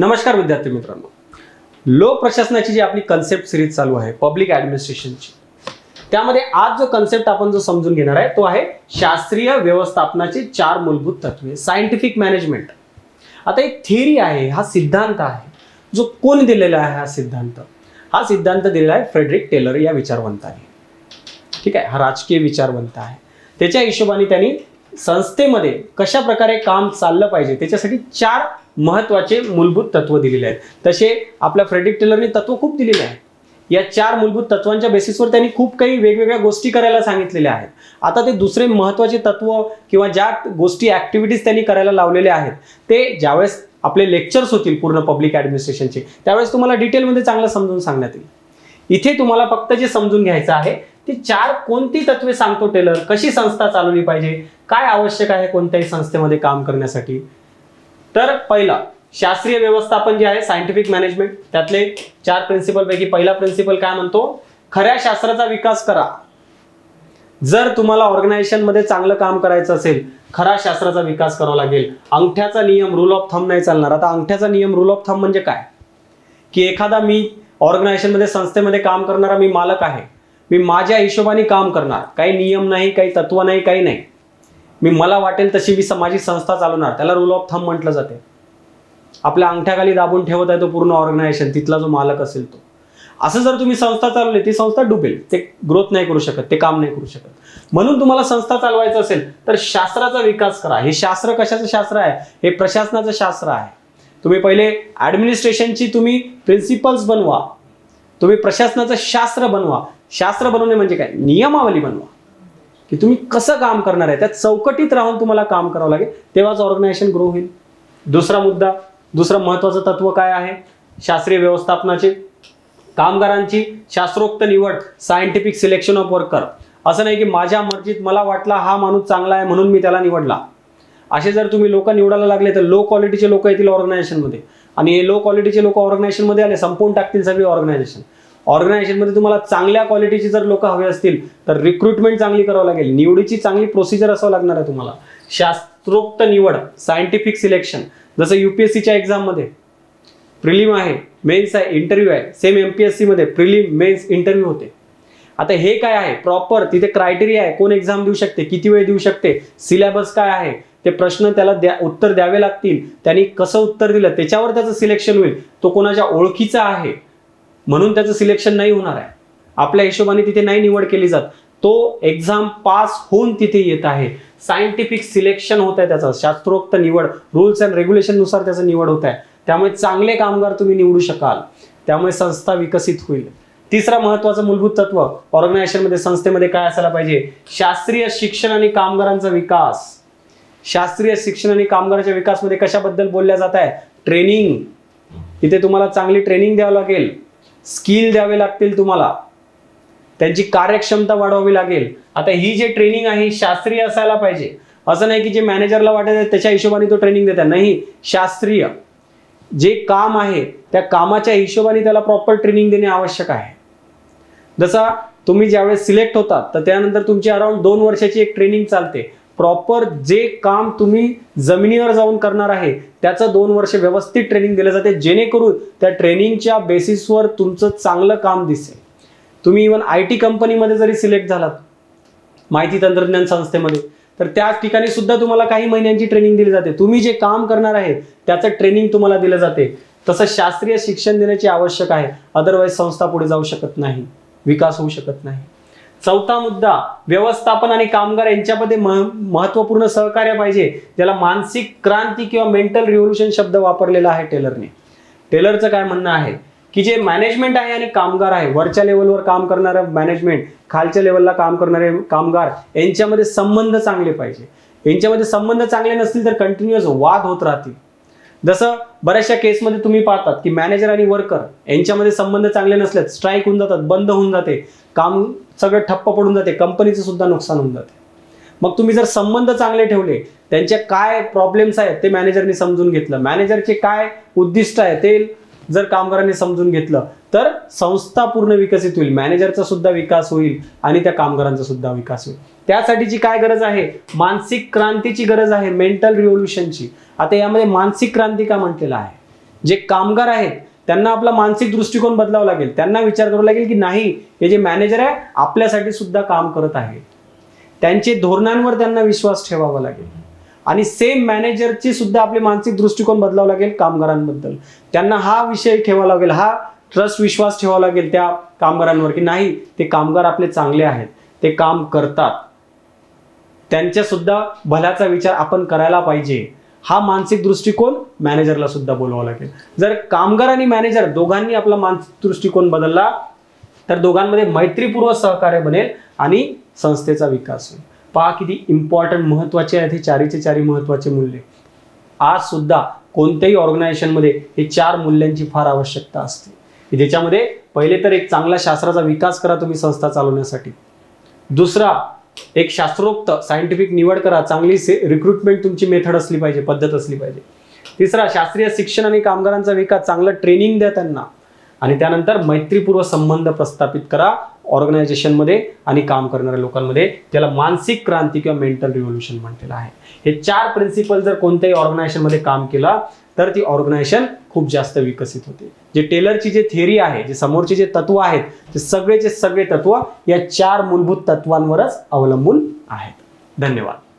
नमस्कार विद्यार्थी मित्रांनो. लोक प्रशासनाची जी आपली कन्सेप्ट सिरीज चालू आहे पब्लिक ॲडमिनिस्ट्रेशनची त्यामध्ये आज जो कन्सेप्ट आपण जो समजून घेणार आहे तो आहे शास्त्रीय व्यवस्थापनाची चार मूलभूत तत्वे सायंटिफिक मॅनेजमेंट आता एक थिअरी आहे हा सिद्धांत आहे. जो कोण दिलेला आहे हा सिद्धांत? हा सिद्धांत दिलेला आहे फ्रेडरिक टेलर या विचारवंताने ठीक आहे? हा राजकीय विचारवंत आहे. त्याच्या हिशोबाने त्यांनी संस्थेमध्ये कशा प्रकारे काम चाललं पाहिजे त्याच्यासाठी चार महत्त्वाचे मूलभूत तत्व दिलेले आहेत. तसे आपल्या फ्रेडरिक टेलरने तत्व खूप दिलेले आहे या चार मूलभूत तत्वांच्या बेसिसवर त्यांनी खूप काही वेगवेगळ्या गोष्टी करायला सांगितलेल्या आहेत. आता ते दुसरे महत्त्वाचे तत्व किंवा ज्या गोष्टी ऍक्टिव्हिटीज त्यांनी करायला लावलेल्या आहेत ते ज्यावेळेस आपले लेक्चर्स होतील पूर्ण पब्लिक ॲडमिनिस्ट्रेशनचे त्यावेळेस तुम्हाला डिटेलमध्ये चांगलं समजून सांगण्यात येईल. इथे तुम्हाला फक्त जे समजून घ्यायचं आहे ते चार कोणती तत्वे सांगतो टेलर कशी संस्था चालवली पाहिजे? काय आवश्यक आहे कोणत्याही संस्थेमध्ये काम करण्यासाठी? तर पहिला शास्त्रीय व्यवस्थापन जे आहे सायंटिफिक मॅनेजमेंट त्यातले चार प्रिन्सिपल पैकी पहिला प्रिन्सिपल काय म्हणतो? खऱ्या शास्त्राचा विकास करा. जर तुम्हाला ऑर्गनायझेशनमध्ये चांगलं काम करायचं असेल खरा शास्त्राचा विकास करावा लागेल. अंगठ्याचा नियम रूल ऑफ थंब नाही चालणार. आता अंगठ्याचा नियम रूल ऑफ थंब म्हणजे काय? की एखादा मी ऑर्गनायझेशनमध्ये संस्थेमध्ये काम करणारा मी मालक आहे. मी माझ्या हिशोबाने काम करणार. काही नियम नाही काही तत्व नाही काही नाही. मी मला वाटेल तशी मी सामाजिक संस्था चालवणार. त्याला रूल ऑफ थंब म्हटलं जाते. आपल्या अंगठ्याखाली दाबून ठेवत आहे तो पूर्ण ऑर्गनायझेशन तिथला जो मालक असेल तो. असं जर तुम्ही संस्था चालवली ती संस्था डुबेल. ते ग्रोथ नाही करू शकत ते काम नाही करू शकत. म्हणून तुम्हाला संस्था चालवायचं असेल तर शास्त्राचा विकास करा. हे शास्त्र कशाचं शास्त्र आहे? हे प्रशासनाचं शास्त्र आहे. तुम्ही पहिले ॲडमिनिस्ट्रेशनची तुम्ही प्रिन्सिपल्स बनवा. तुम्ही प्रशासनाचं शास्त्र बनवा. शास्त्र बनवणे म्हणजे काय? नियमावली बनवा. की तुम्ही कसं काम करणार आहे? त्या चौकटीत राहून तुम्हाला काम करावं लागेल. तेव्हाच ऑर्गनायझेशन ग्रो होईल. दुसरा मुद्दा दुसरं महत्वाचं तत्व काय आहे? शास्त्रीय व्यवस्थापनाचे. कामगारांची शास्त्रोक्त निवड सायंटिफिक सिलेक्शन ऑफ वर्कर असं नाही की माझ्या मर्जीत मला वाटला हा माणूस चांगला आहे म्हणून मी त्याला निवडला. असे जर तुम्ही लोक निवडायला लागले तर लो क्वालिटीचे लोक येतील ऑर्गनायझेशनमध्ये आणि हे लो क्वालिटीचे लोक ऑर्गनायझेशनमध्ये आले संपवून टाकतील सगळी ऑर्गनायझेशन ऑर्गनायझेशनमध्ये तुम्हाला चांगल्या क्वालिटीची जर लोक हवे असतील तर रिक्रुटमेंट चांगली करावं लागेल. निवडीची चांगली प्रोसिजर असावं लागणार आहे तुम्हाला. शास्त्रोक्त निवड सायंटिफिक सिलेक्शन जसं युपीएससीच्या एक्झाममध्ये प्रिलिम आहे मेन्स आहे इंटरव्ह्यू आहे. सेम एम पी एस सीमध्ये प्रिलिम मेन्स इंटरव्ह्यू होते. आता हे काय आहे? प्रॉपर तिथे क्रायटेरिया आहे. कोण एक्झाम देऊ शकते? किती वेळ देऊ शकते? सिलेबस काय आहे? ते प्रश्न त्याला द्या उत्तर द्यावे लागतील. त्यांनी कसं उत्तर दिलं? त्याच्यावर त्याचं सिलेक्शन होईल. तो कोणाच्या ओळखीचा आहे? म्हणून त्याचं सिलेक्शन नाही होणार आहे. आपल्या हिशोबाने तिथे नाही निवड केली जात. तो एक्झाम पास होऊन तिथे येत आहे. सायंटिफिक सिलेक्शन होत आहे त्याचं. शास्त्रोक्त निवड रूल्स अँड रेग्युलेशननुसार त्याचं निवड होत आहे. त्यामुळे चांगले कामगार तुम्ही निवडू शकाल. त्यामुळे संस्था विकसित होईल. तिसरा महत्वाचं मूलभूत तत्व ऑर्गनायझेशनमध्ये संस्थेमध्ये काय असायला पाहिजे? शास्त्रीय शिक्षण आणि कामगारांचा विकास. शास्त्रीय शिक्षण आणि कामगारांच्या विकासमध्ये कशाबद्दल बोलल्या जात आहे? ट्रेनिंग. इथे तुम्हाला चांगली ट्रेनिंग द्यावं लागेल. स्किल द्यावे लागतील तुम्हाला. त्यांची कार्यक्षमता वाढवावी लागेल. आता ही जे ट्रेनिंग आहे शास्त्रीय असायला पाहिजे. असं नाही की जे मॅनेजरला वाटत त्याच्या हिशोबाने तो ट्रेनिंग देतात. नाही शास्त्रीय. जे काम आहे त्या कामाच्या हिशोबाने त्याला प्रॉपर ट्रेनिंग देणे आवश्यक आहे. जसा तुम्ही ज्यावेळेस सिलेक्ट होतात तर त्यानंतर तुमची अराउंड दोन वर्षाची एक ट्रेनिंग चालते. प्रॉपर जे काम तुम्ही जमिनीवर जाऊन करणार आहे त्याचं दोन वर्ष व्यवस्थित ट्रेनिंग दिलं जाते जेणेकरून त्या ट्रेनिंगच्या बेसिसवर तुमचं चांगलं काम दिसेल. तुम्ही इवन आय टी कंपनीमध्ये जरी सिलेक्ट झालात माहिती तंत्रज्ञान संस्थेमध्ये तर त्या ठिकाणी सुद्धा तुम्हाला काही महिन्यांची ट्रेनिंग दिली जाते. तुम्ही जे काम करणार आहे त्याचं ट्रेनिंग तुम्हाला दिलं जाते. तसं शास्त्रीय शिक्षण देण्याची आवश्यक आहे अदरवाईज संस्था पुढे जाऊ शकत नाही विकास होऊ शकत नाही. चौथा मुद्दा व्यवस्थापन आणि कामगार यांच्यामध्ये मह- महत्त्वपूर्ण सहकार्य पाहिजे. ज्याला मानसिक क्रांती किंवा मेंटल रिव्होल्युशन शब्द वापरलेला आहे टेलरने. टेलरचं काय म्हणणं आहे? की जे मॅनेजमेंट आहे आणि कामगार आहे वरच्या लेवलवर काम करणारं मॅनेजमेंट खालच्या लेवलला काम करणारे कामगार यांच्यामध्ये संबंध चांगले पाहिजे. यांच्यामध्ये संबंध चांगले नसतील तर कंटिन्युअस वाद होत राहतील. जसं बऱ्याचशा केसमध्ये तुम्ही पाहतात की मॅनेजर आणि वर्कर यांच्यामध्ये संबंध चांगले नसल्यात स्ट्राईक होऊन जातात बंद होऊन जाते. काम सगळं ठप्प पडून जाते. कंपनीचं सुद्धा नुकसान होऊन जाते. मग तुम्ही जर संबंध चांगले ठेवले त्यांचे काय प्रॉब्लेम्स आहेत ते मॅनेजरने समजून घेतलं. मॅनेजरचे काय उद्दिष्ट आहे ते जर कामगारांनी समजून घेतलं तर संस्था पूर्ण विकसित होईल. मॅनेजरचा सुद्धा विकास होईल आणि त्या कामगारांचा सुद्धा विकास होईल. त्यासाठीची काय गरज आहे? मानसिक क्रांतीची गरज आहे मेंटल रिव्होल्युशनची आता यामध्ये मानसिक क्रांती का म्हटलेलं आहे? जे कामगार आहेत त्यांना आपला मानसिक दृष्टिकोन बदलावा लागेल. त्यांना विचार करावा लागेल की नाही हे जे मॅनेजर आहे आपल्यासाठी सुद्धा काम करत आहे. त्यांचे धोरणांवर त्यांना विश्वास ठेवावा लागेल. आणि सेम मॅनेजरची सुद्धा आपले मानसिक दृष्टिकोन बदलावा लागेल कामगारांबद्दल. त्यांना हा विषय ठेवावा लागेल हा ट्रस्ट विश्वास ठेवावा लागेल त्या कामगारांवर की नाही ते कामगार आपले चांगले आहेत ते काम करतात. त्यांच्यासुद्धा भल्याचा विचार आपण करायला पाहिजे. हा मानसिक दृष्टिकोन मॅनेजरला सुद्धा बोलावा लागेल. जर कामगार आणि मॅनेजर दोघांनी आपला मानसिक दृष्टिकोन बदलला तर दोघांमध्ये मैत्रीपूर्व सहकार्य बनेल आणि संस्थेचा विकास होईल. पहा किती इम्पॉर्टंट महत्त्वाचे आहेत हे चारीचे चारी महत्त्वाचे मूल्य. आज सुद्धा कोणत्याही ऑर्गनायझेशनमध्ये हे चार मूल्यांची फार आवश्यकता असते. ज्याच्यामध्ये पहिले तर एक चांगला शास्त्राचा विकास करा तुम्ही संस्था चालवण्यासाठी. दुसरा एक शास्त्रोक्त सायंटिफिक निवड करा. चांगली रिक्रुटमेंट तुमची मेथड असली पाहिजे पद्धत असली पाहिजे. तिसरा शास्त्रीय शिक्षण आणि कामगारांचा विकास चांगलं ट्रेनिंग द्या त्यांना. आणि त्यानंतर मैत्रीपूर्व संबंध प्रस्थापित करा. ऑर्गनायझेशनमध्ये आणि काम करणाऱ्या लोकांमध्ये त्याला मानसिक क्रांती किंवा मेंटल रिव्होल्युशन म्हटलेलं आहे. हे चार प्रिन्सिपल जर कोणत्याही ऑर्गनायझेशनमध्ये काम केलं तर ती ऑर्गनायझेशन खूप जास्त विकसित होते. जे टेलरची जे थेअरी आहे जे समोरचे जे तत्व आहेत ते सगळेचे सगळे तत्व या चार मूलभूत तत्वांवरच अवलंबून आहेत. धन्यवाद.